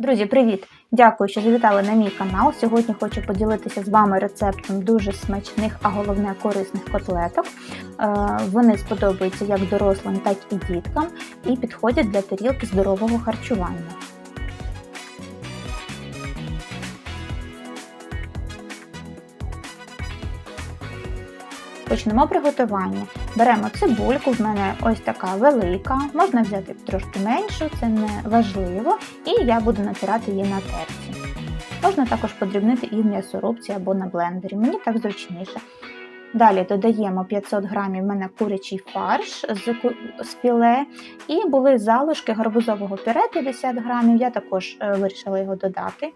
Друзі, привіт! Дякую, що завітали на мій канал. Сьогодні хочу поділитися з вами рецептом дуже смачних, а головне корисних котлеток. Е, Вони сподобаються як дорослим, так і діткам, і підходять для тарілки здорового харчування. Почнемо приготування. Беремо цибульку, в мене ось така велика, можна взяти трошки меншу, це не важливо, і я буду натирати її на терці. Можна також подрібнити і в м'ясорубці або на блендері, мені так зручніше. Далі додаємо 500 грамів мене курячий фарш з, піле, і були залишки гарбузового пюре 50 грамів, я також е, вирішила його додати.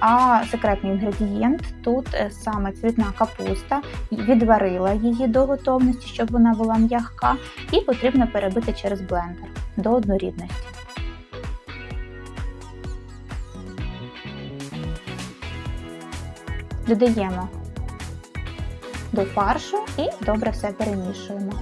А секретний інгредієнт тут е, саме цвітна капуста, відварила її до готовності, щоб вона була м'ягка, і потрібно перебити через блендер до однорідності. Додаємо до фаршу і добре все перемішуємо.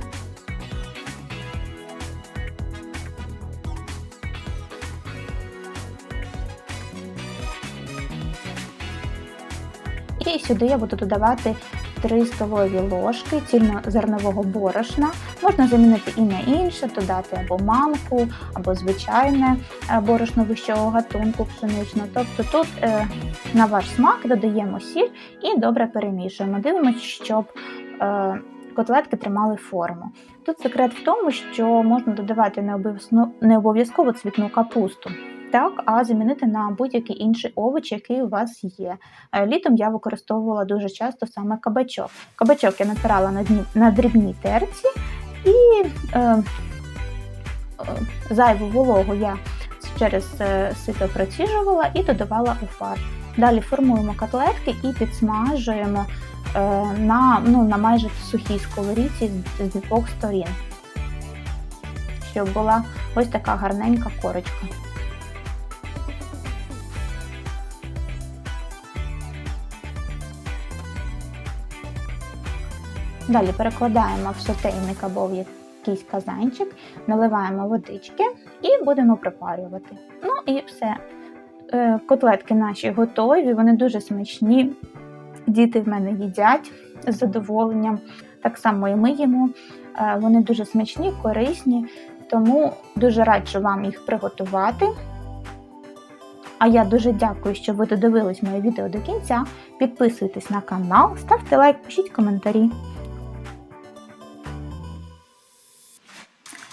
І сюди я буду додавати 3 столові ложки цільнозернового борошна. Можна замінити і на інше, додати або манку, або звичайне е, борошно вищого гатунку пшеничного. Тобто тут е, на ваш смак додаємо сіль і добре перемішуємо. Дивимося, щоб е, котлетки тримали форму. Тут секрет в тому, що можна додавати не обов'язково цвітну капусту. Так, а замінити на будь-який інший овоч, який у вас є. Е, Літом я використовувала дуже часто саме кабачок. Кабачок я натирала на, дні, на дрібній терці і е, е, зайву вологу я через е, сито проціжувала і додавала у фарш. Далі формуємо котлетки і підсмажуємо е, на, ну, на майже сухій сковорідці з, з двох сторін, щоб була ось така гарненька корочка. Далі перекладаємо в сотейник або в якийсь казанчик, наливаємо водички і будемо припарювати. Ну і все. Е, Котлетки наші готові, вони дуже смачні. Діти в мене їдять з задоволенням. Так само і ми їмо. Е, Вони дуже смачні, корисні, тому дуже раджу вам їх приготувати. А я дуже дякую, що ви додивились моє відео до кінця. Підписуйтесь на канал, ставте лайк, пишіть коментарі.